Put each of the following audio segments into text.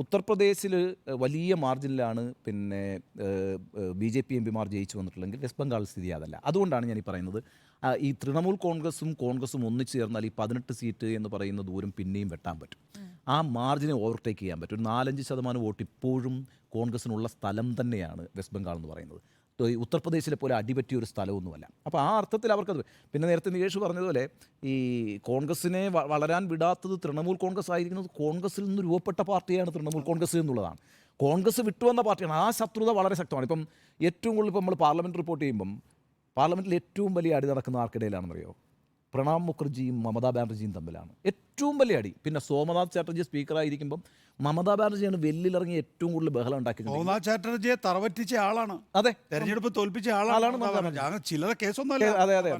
ഉത്തർപ്രദേശിൽ വലിയ മാർജിനിലാണ് പിന്നെ ബി ജെ പി എം പിമാർ ജയിച്ചു വന്നിട്ടുള്ളെങ്കിൽ വെസ്റ്റ് ബംഗാൾ സ്ഥിതി അതല്ല അതുകൊണ്ടാണ് ഞാൻ ഈ പറയുന്നത് ഈ തൃണമൂൽ കോൺഗ്രസും കോൺഗ്രസും ഒന്നിച്ചു ചേർന്നാൽ ഈ പതിനെട്ട് സീറ്റ് എന്ന് പറയുന്ന ദൂരം പിന്നെയും വെട്ടാൻ പറ്റും. ആ മാർജിനെ ഓവർടേക്ക് ചെയ്യാൻ പറ്റും. ഒരു നാലഞ്ച് ശതമാനം വോട്ട് ഇപ്പോഴും കോൺഗ്രസിനുള്ള സ്ഥലം തന്നെയാണ് വെസ്റ്റ് ബംഗാൾ എന്ന് പറയുന്നത്. ഈ ഉത്തർപ്രദേശിലെ പോലെ അടിപറ്റിയ ഒരു സ്ഥലമൊന്നുമല്ല. അപ്പോൾ ആ അർത്ഥത്തിൽ അവർക്കത് പിന്നെ നേരത്തെ നികേഷ് പറഞ്ഞതുപോലെ ഈ കോൺഗ്രസിനെ വളരാൻ വിടാത്തത് തൃണമൂൽ കോൺഗ്രസ് ആയിരിക്കുന്നത് കോൺഗ്രസിൽ നിന്ന് രൂപപ്പെട്ട പാർട്ടിയാണ് തൃണമൂൽ കോൺഗ്രസ് എന്നുള്ളതാണ്. കോൺഗ്രസ് വിട്ടുവന്ന പാർട്ടിയാണ്. ആ ശത്രുത വളരെ ശക്തമാണ്. ഇപ്പം ഏറ്റവും കൂടുതൽ ഇപ്പം നമ്മൾ പാർലമെന്റ് റിപ്പോർട്ട് ചെയ്യുമ്പം പാർലമെന്റിൽ ഏറ്റവും വലിയ അടി നടക്കുന്ന ആർക്കിടയിലാണെന്നറിയോ? പ്രണാബ് മുഖർജിയും മമതാ ബാനർജിയും തമ്മിലാണ്. ഏറ്റവും വലിയ അടി. പിന്നെ സോമനാഥ് ചാറ്റർജി സ്പീക്കറായിരിക്കുമ്പം മമതാ ബാനർജിയാണ് വെല്ലിലിറങ്ങി ഏറ്റവും കൂടുതൽ ബഹളം ഉണ്ടാക്കിയത് സോമനാഥ് ചാറ്റർജിയെ തറവറ്റിച്ച ആളാണ്. അതെ. തെരഞ്ഞെടുപ്പ് തോൽപ്പിച്ച ആളാണ് ചിലരെ കേസൊന്നും അതെ, അതെ,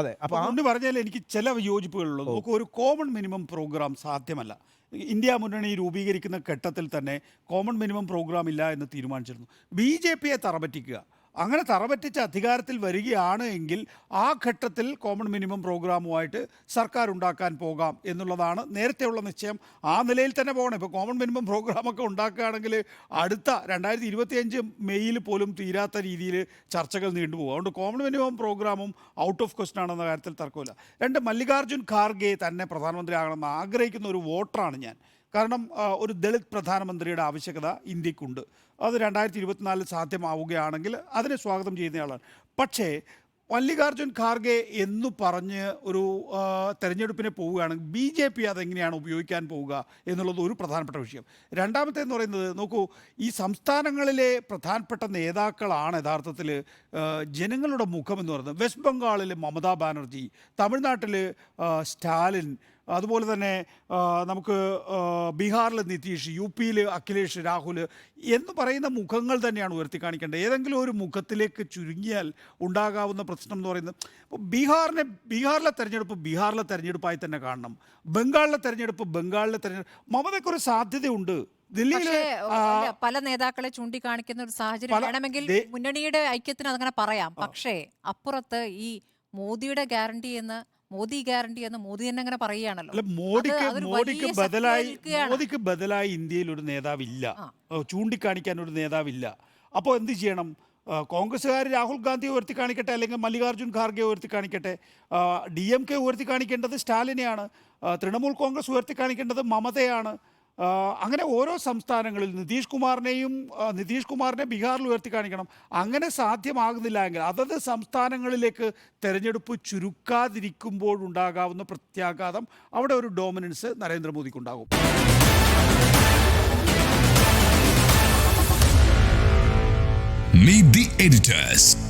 അതെ. അപ്പൊ പറഞ്ഞാൽ എനിക്ക് ചില യോജിപ്പുകളുള്ളൂ. നമുക്ക് ഒരു കോമൺ മിനിമം പ്രോഗ്രാം സാധ്യമല്ല. ഇന്ത്യ മുന്നണി രൂപീകരിക്കുന്ന ഘട്ടത്തിൽ തന്നെ കോമൺ മിനിമം പ്രോഗ്രാം ഇല്ല എന്ന് തീരുമാനിച്ചിരുന്നു. ബി ജെ പിയെ തറപറ്റിക്കുക. അങ്ങനെ തറപറ്റിച്ച് അധികാരത്തിൽ വരികയാണ് എങ്കിൽ ആ ഘട്ടത്തിൽ കോമൺ മിനിമം പ്രോഗ്രാമുമായിട്ട് സർക്കാർ ഉണ്ടാക്കാൻ പോകാം എന്നുള്ളതാണ് നേരത്തെയുള്ള നിശ്ചയം. ആ നിലയിൽ തന്നെ പോകണം. ഇപ്പോൾ കോമൺ മിനിമം പ്രോഗ്രാമൊക്കെ ഉണ്ടാക്കുകയാണെങ്കിൽ അടുത്ത രണ്ടായിരത്തി ഇരുപത്തിയഞ്ച് മെയ്യിൽ പോലും തീരാത്ത രീതിയിൽ ചർച്ചകൾ നീണ്ടുപോകും അതുകൊണ്ട് കോമൺ മിനിമം പ്രോഗ്രാമും ഔട്ട് ഓഫ് ക്വസ്റ്റൻ ആണെന്ന കാര്യത്തിൽ തർക്കമില്ല. രണ്ട് മല്ലികാർജുൻ ഖാർഗെ തന്നെ പ്രധാനമന്ത്രി ആകണമെന്ന് ആഗ്രഹിക്കുന്ന ഒരു വോട്ടറാണ് ഞാൻ. കാരണം ഒരു ദളിത് പ്രധാനമന്ത്രിയുടെ ആവശ്യകത ഇന്ത്യക്കുണ്ട്. അത് രണ്ടായിരത്തി ഇരുപത്തിനാലിൽ സാധ്യമാവുകയാണെങ്കിൽ അതിനെ സ്വാഗതം ചെയ്യുന്നയാളാണ്. പക്ഷേ മല്ലികാർജുൻ ഖാർഗെ എന്ന് പറഞ്ഞ് ഒരു തെരഞ്ഞെടുപ്പിനെ പോവുകയാണെങ്കിൽ ബി ജെ പി അതെങ്ങനെയാണ് ഉപയോഗിക്കാൻ പോവുക എന്നുള്ളത് ഒരു പ്രധാനപ്പെട്ട വിഷയം. രണ്ടാമത്തെ എന്ന് പറയുന്നത് നോക്കൂ ഈ സംസ്ഥാനങ്ങളിലെ പ്രധാനപ്പെട്ട നേതാക്കളാണ് യഥാർത്ഥത്തിൽ ജനങ്ങളുടെ മുഖം എന്ന് പറയുന്നത്. വെസ്റ്റ് ബംഗാളിൽ മമതാ ബാനർജി തമിഴ്നാട്ടിൽ സ്റ്റാലിൻ അതുപോലെ തന്നെ നമുക്ക് ബീഹാറിൽ നിതീഷ് യു പിയിൽ അഖിലേഷ് രാഹുൽ എന്ന് പറയുന്ന മുഖങ്ങൾ തന്നെയാണ് ഉയർത്തി കാണിക്കേണ്ടത്. ഏതെങ്കിലും ഒരു മുഖത്തിലേക്ക് ചുരുങ്ങിയാൽ ഉണ്ടാകാവുന്ന പ്രശ്നം എന്ന് പറയുന്നത് ബീഹാറിനെ ബീഹാറിലെ തെരഞ്ഞെടുപ്പ് ബീഹാറിലെ തെരഞ്ഞെടുപ്പായി തന്നെ കാണണം. ബംഗാളിലെ തെരഞ്ഞെടുപ്പ് ബംഗാളിലെ തെരഞ്ഞെടുപ്പ് മമതയ്ക്ക് ഒരു സാധ്യതയുണ്ട്. പല നേതാക്കളെ ചൂണ്ടിക്കാണിക്കുന്ന ഒരു സാഹചര്യം വേണമെങ്കിൽ മുന്നണിയുടെ ഐക്യത്തിന് അതങ്ങനെ പറയാം. പക്ഷേ അപ്പുറത്ത് ഈ മോദിയുടെ ഗ്യാരണ്ടി എന്ന് മോദി ഗ്യാരണ്ടി എന്ന് മോദി തന്നെ അങ്ങനെ പറയുകയാണല്ലോ. മോദിക്ക് വലിയ ബദലായി മോദിക്ക് ബദലായി ഇന്ത്യയിൽ ഒരു നേതാവില്ല. ചൂണ്ടിക്കാണിക്കാൻ ഒരു നേതാവില്ല. അപ്പോൾ എന്ത് ചെയ്യണം? കോൺഗ്രസ്സുകാർ രാഹുൽ ഗാന്ധിയെ ഉയർത്തി കാണിക്കട്ടെ അല്ലെങ്കിൽ മല്ലികാർജുൻ ഖാർഗെ ഉയർത്തി കാണിക്കട്ടെ ഡി എം കെ ഉയർത്തി കാണിക്കേണ്ടത് സ്റ്റാലിനെയാണ് തൃണമൂൽ കോൺഗ്രസ് ഉയർത്തി കാണിക്കേണ്ടത് മമതയാണ് അങ്ങനെ ഓരോ സംസ്ഥാനങ്ങളിൽ നിതീഷ് കുമാറിനെയും നിതീഷ് കുമാറിനെ ബീഹാറിൽ ഉയർത്തി കാണിക്കണം അങ്ങനെ സാധ്യമാകുന്നില്ല എങ്കിൽ അതത് സംസ്ഥാനങ്ങളിലേക്ക് തെരഞ്ഞെടുപ്പ് ചുരുക്കാതിരിക്കുമ്പോഴുണ്ടാകാവുന്ന പ്രത്യാഘാതം അവിടെ ഒരു ഡോമിനൻസ് നരേന്ദ്രമോദിക്കുണ്ടാകും Meet the editors.